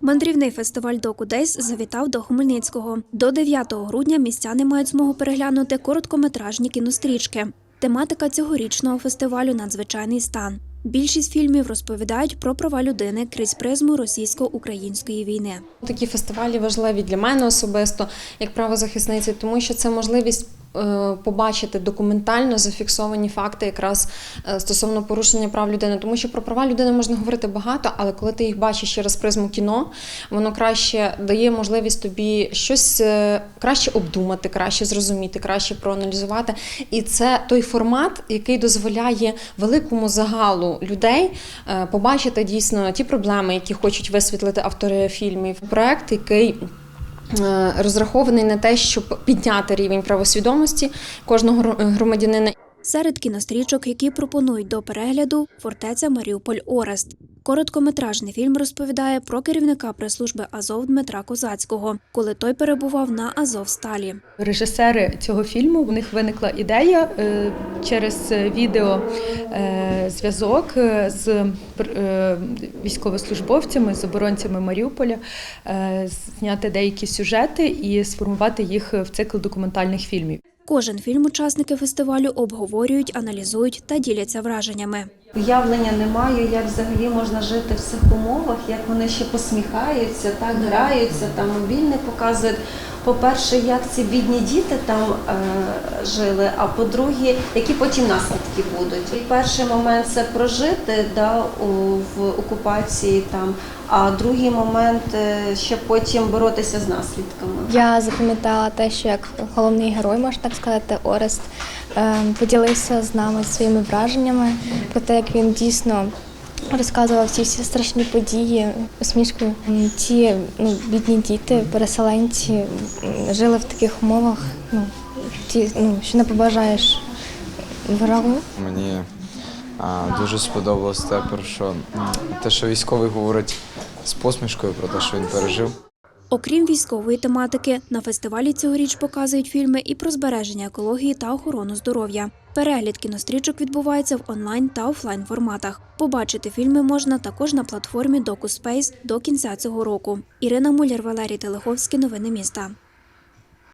Мандрівний фестиваль Доку Дейс завітав до Хмельницького. До 9 грудня містяни мають змогу переглянути короткометражні кінострічки. Тематика цьогорічного фестивалю надзвичайний стан. Більшість фільмів розповідають про права людини крізь призму російсько-української війни. Такі фестивалі важливі для мене особисто, як правозахисниці, тому що це можливість. Е, Побачити документально зафіксовані факти якраз е, стосовно порушення прав людини, тому що про права людини можна говорити багато, але коли ти їх бачиш через призму кіно, воно краще дає можливість тобі щось е, краще обдумати, краще зрозуміти, краще проаналізувати. І це той формат, який дозволяє великому загалу людей побачити дійсно ті проблеми, які хочуть висвітлити автори фільмів. Проект, який розрахований на те, щоб підняти рівень правосвідомості кожного громадянина Серед кінострічок, які пропонують до перегляду, фортеця Маріуполь Орест. Короткометражний фільм розповідає про керівника прес-служби Азов Дмитра Козацького, коли той перебував на Азовсталі. Режисери цього фільму в них виникла ідея е, через відео е, зв'язок е, з військовослужбовцями, з оборонцями Маріуполя, зняти деякі сюжети і сформувати їх в цикл документальних фільмів. Кожен фільм учасники фестивалю обговорюють, аналізують та діляться враженнями. Уявлення немає, як взагалі можна жити в цих умовах, як вони ще посміхаються, так граються, там мобільний показують. По-перше, як ці бідні діти там е, жили, а по-друге, які потім наслідки будуть. І перший момент це прожити да, у, в окупації там, а другий момент е, ще потім боротися з наслідками. Я запам'ятала те, що як головний герой, можна так сказати, Орест е, поділився з нами своїми враженнями про те, як він дійсно розказував всі всі страшні події усмішкою. Ті ну, бідні діти, переселенці жили в таких умовах, ну, ті, ну, що не побажаєш врагу. Мені а, дуже сподобалось те, про що те, що військовий говорить з посмішкою про те, що він пережив. Окрім військової тематики, на фестивалі цьогоріч показують фільми і про збереження екології та охорону здоров'я. Перегляд кінострічок відбувається в онлайн та офлайн форматах. Побачити фільми можна також на платформі DocuSpace до кінця цього року. Ірина Муляр, Валерій Телеховський. Новини міста.